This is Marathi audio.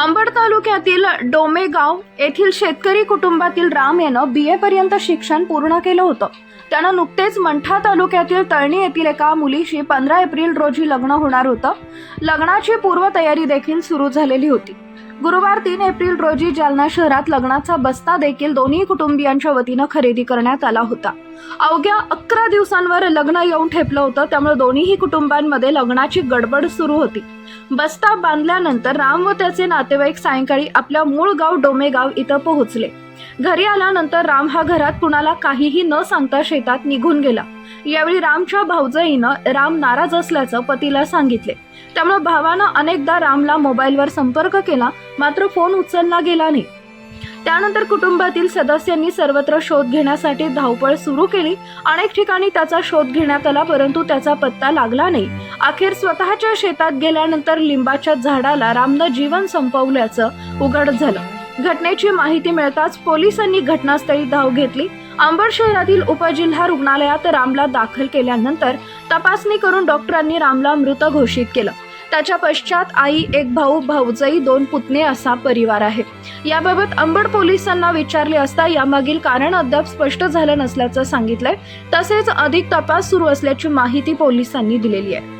अंबड तालुक्यातील डोमेगाव येथील शेतकरी कुटुंबातील राम यानं बी ए पर्यंत शिक्षण पूर्ण केलं होतं. त्यानं नुकतेच मंठा तालुक्यातील तळणी येथील एका मुलीशी पंधरा एप्रिल रोजी लग्न होणार होतं. लग्नाची पूर्वतयारी देखील सुरू झालेली होती. गुरुवार तीन एप्रिल रोजी जालना शहरात लग्नाचा बस्ता देखील दोन्ही कुटुंबियांच्या वतीनं खरेदी करण्यात आला होता. अवघ्या अकरा दिवसांवर लग्न येऊन ठेपलं होतं त्यामुळे दोन्हीही कुटुंबांमध्ये लग्नाची गडबड सुरू होती. बस्ता बांधल्यानंतर राम व त्याचे नातेवाईक सायंकाळी आपल्या मूळ गाव डोमेगाव इथं पोहोचले. घरी आल्यानंतर राम हा घरात कुणाला काहीही न सांगता शेतात निघून गेला. यावेळी रामच्या भाऊजईनं राम नाराज असल्याचं पतीला सांगितले. त्यामुळे भावानं अनेकदा रामला मोबाईलवर संपर्क केला मात्र फोन उचलला गेला नाही. त्यानंतर कुटुंबातील सदस्यांनी सर्वत्र शोध घेण्यासाठी धावपळ सुरू केली. अनेक ठिकाणी त्याचा शोध घेण्यात आला परंतु त्याचा पत्ता लागला नाही. अखेर स्वतःच्या शेतात गेल्यानंतर लिंबाच्या झाडाला रामनं जीवन संपवल्याचं उघड झालं. घटनेची माहिती मिळताच पोलिसांनी घटनास्थळी धाव घेतली. अंबड शहरातील उपजिल्हा रुग्णालयात रामला दाखल केल्यानंतर तपासणी करून डॉक्टरांनी रामला मृत घोषित केलं. त्याच्या पश्चात आई एक भाऊ भाऊजई दोन पुतणे असा परिवार आहे. याबाबत अंबड पोलिसांना विचारले असता यामागील कारण अद्याप स्पष्ट झालं नसल्याचं सांगितलंय. तसेच अधिक तपास सुरू असल्याची माहिती पोलिसांनी दिलेली आहे.